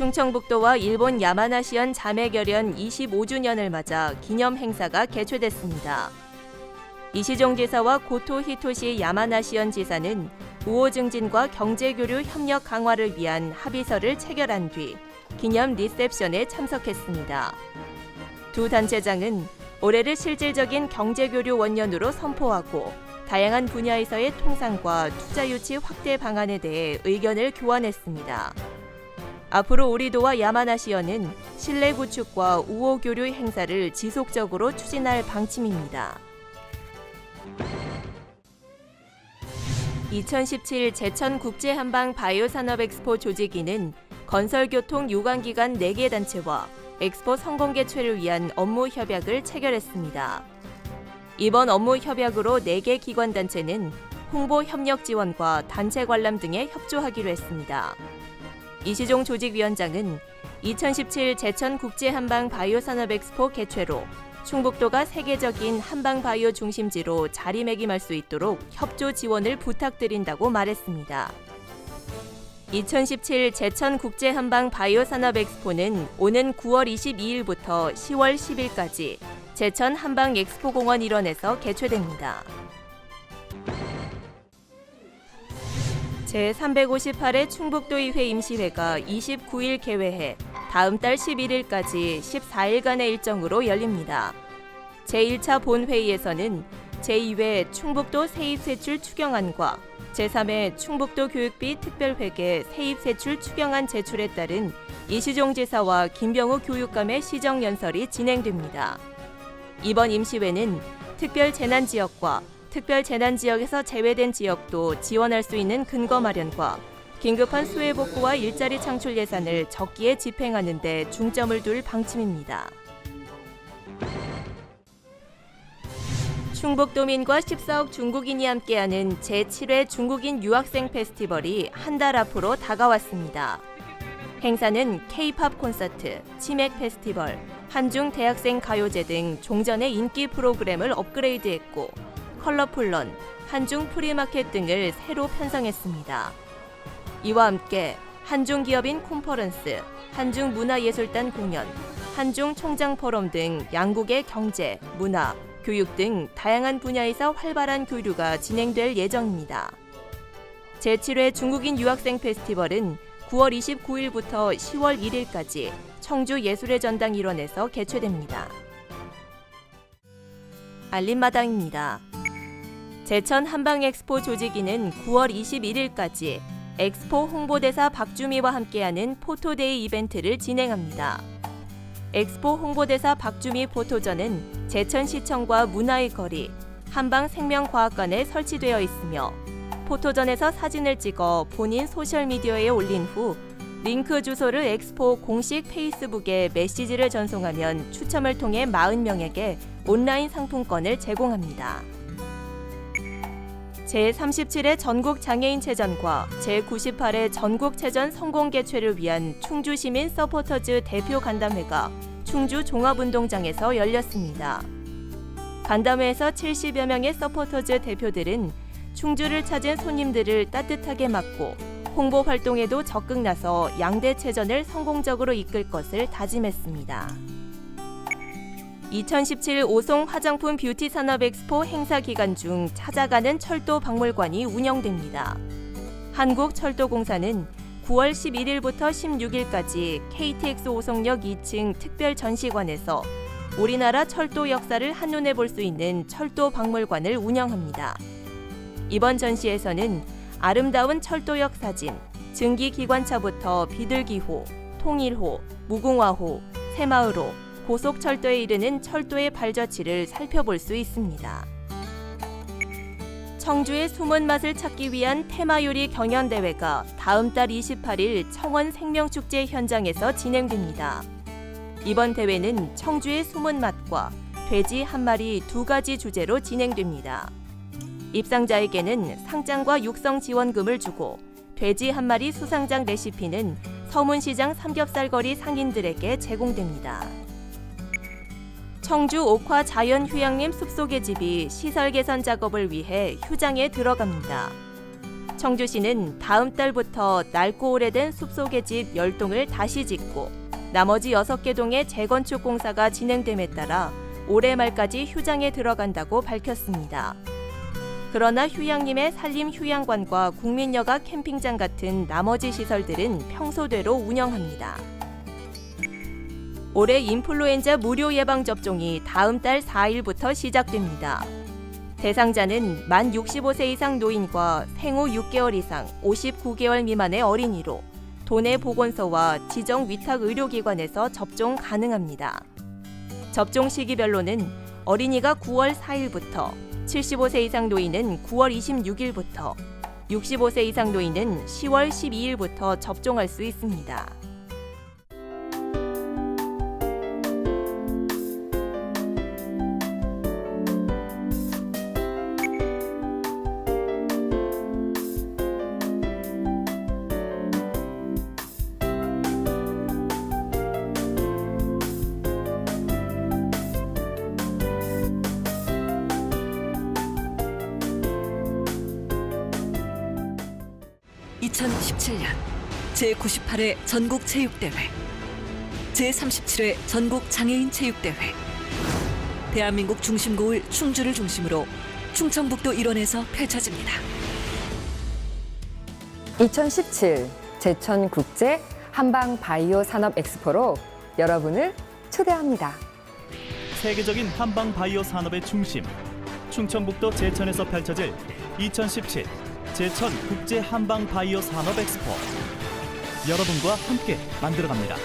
충청북도와 일본 야마나시현 자매결연 25주년을 맞아 기념 행사가 개최됐습니다. 이시종 지사와 고토 히토시 야마나시현 지사는 우호 증진과 경제 교류 협력 강화를 위한 합의서를 체결한 뒤 기념 리셉션에 참석했습니다. 두 단체장은 올해를 실질적인 경제 교류 원년으로 선포하고 다양한 분야에서의 통상과 투자 유치 확대 방안에 대해 의견을 교환했습니다. 앞으로 우리도와 야마나시현은 신뢰 구축과 우호 교류 행사를 지속적으로 추진할 방침입니다. 2017 제천 국제 한방 바이오 산업 엑스포 조직위는 건설교통 유관기관 4개 단체와 엑스포 성공 개최를 위한 업무 협약을 체결했습니다. 이번 업무 협약으로 4개 기관 단체는 홍보 협력 지원과 단체 관람 등에 협조하기로 했습니다. 이시종 조직위원장은 2017 제천 국제 한방 바이오 산업 엑스포 개최로 충북도가 세계적인 한방 바이오 중심지로 자리매김할 수 있도록 협조 지원을 부탁드린다고 말했습니다. 2017 제천 국제 한방 바이오 산업 엑스포는 오는 9월 22일부터 10월 10일까지 제천 한방 엑스포 공원 일원에서 개최됩니다. 제358회 충북도의회 임시회가 29일 개회해 다음 달 11일까지 14일간의 일정으로 열립니다. 제1차 본회의에서는 제2회 충북도 세입세출 추경안과 제3회 충북도 교육비 특별회계 세입세출 추경안 제출에 따른 이시종 지사와 김병우 교육감의 시정연설이 진행됩니다. 이번 임시회는 특별 재난 지역과 특별 재난 지역에서 제외된 지역도 지원할 수 있는 근거 마련과 긴급한 수해 복구와 일자리 창출 예산을 적기에 집행하는 데 중점을 둘 방침입니다. 충북도민과 14억 중국인이 함께하는 제7회 중국인 유학생 페스티벌이 한 달 앞으로 다가왔습니다. 행사는 K-팝 콘서트, 치맥 페스티벌, 한중 대학생 가요제 등 종전의 인기 프로그램을 업그레이드했고 컬러풀런, 한중 프리마켓 등을 새로 편성했습니다. 이와 함께 한중 기업인 콘퍼런스, 한중 문화예술단 공연, 한중 총장 포럼 등 양국의 경제, 문화, 교육 등 다양한 분야에서 활발한 교류가 진행될 예정입니다. 제7회 중국인 유학생 페스티벌은 9월 29일부터 10월 1일까지 청주 예술의 전당 일원에서 개최됩니다. 알림마당입니다. 제천 한방엑스포 조직위는 9월 21일까지 엑스포 홍보대사 박주미와 함께하는 포토데이 이벤트를 진행합니다. 엑스포 홍보대사 박주미 포토전은 제천시청과 문화의 거리, 한방생명과학관에 설치되어 있으며 포토전에서 사진을 찍어 본인 소셜미디어에 올린 후 링크 주소를 엑스포 공식 페이스북에 메시지를 전송하면 추첨을 통해 40명에게 온라인 상품권을 제공합니다. 제37회 전국 장애인 체전과 제98회 전국 체전 성공 개최를 위한 충주 시민 서포터즈 대표 간담회가 충주 종합운동장에서 열렸습니다. 간담회에서 70여 명의 서포터즈 대표들은 충주를 찾은 손님들을 따뜻하게 맞고 홍보 활동에도 적극 나서 양대 체전을 성공적으로 이끌 것을 다짐했습니다. 2017 오송 화장품 뷰티 산업 엑스포 행사 기간 중 찾아가는 철도 박물관이 운영됩니다. 한국철도공사는 9월 11일부터 16일까지 KTX 오송역 2층 특별 전시관에서 우리나라 철도 역사를 한눈에 볼 수 있는 철도 박물관을 운영합니다. 이번 전시에서는 아름다운 철도역 사진, 증기 기관차부터 비둘기호, 통일호, 무궁화호, 새마을호, 고속철도에 이르는 철도의 발자취를 살펴볼 수 있습니다. 청주의 숨은 맛을 찾기 위한 테마 요리 경연 대회가 다음 달 28일 청원 생명축제 현장에서 진행됩니다. 이번 대회는 청주의 숨은 맛과 돼지 한 마리 두 가지 주제로 진행됩니다. 입상자에게는 상장과 육성 지원금을 주고 돼지 한 마리 수상장 레시피는 서문시장 삼겹살거리 상인들에게 제공됩니다. 청주 옥화 자연휴양림 숲속의 집이 시설 개선 작업을 위해 휴장에 들어갑니다. 청주시는 다음 달부터 낡고 오래된 숲속의 집 10동을 다시 짓고 나머지 6개 동의 재건축 공사가 진행됨에 따라 올해 말까지 휴장에 들어간다고 밝혔습니다. 그러나 휴양림의 산림 휴양관과 국민여가 캠핑장 같은 나머지 시설들은 평소대로 운영합니다. 올해 인플루엔자 무료 예방 접종이 다음 달 4일부터 시작됩니다. 대상자는 만 65세 이상 노인과 생후 6개월 이상 59개월 미만의 어린이로 도내 보건소와 지정 위탁 의료기관에서 접종 가능합니다. 접종 시기별로는 어린이가 9월 4일부터, 75세 이상 노인은 9월 26일부터, 65세 이상 노인은 10월 12일부터 접종할 수 있습니다. (2017년) 제98회 전국 체육대회 제37회 전국 장애인 체육대회 대한민국 중심고을 충주를 중심으로 충청북도 일원에서 펼쳐집니다. 2017 제천국제 한방 바이오 산업 엑스포로 여러분을 초대합니다. 세계적인 한방 바이오 산업의 중심 충청북도 제천에서 펼쳐질 2017 제천 국제 한방 바이오 산업 엑스포 여러분과 함께 만들어갑니다.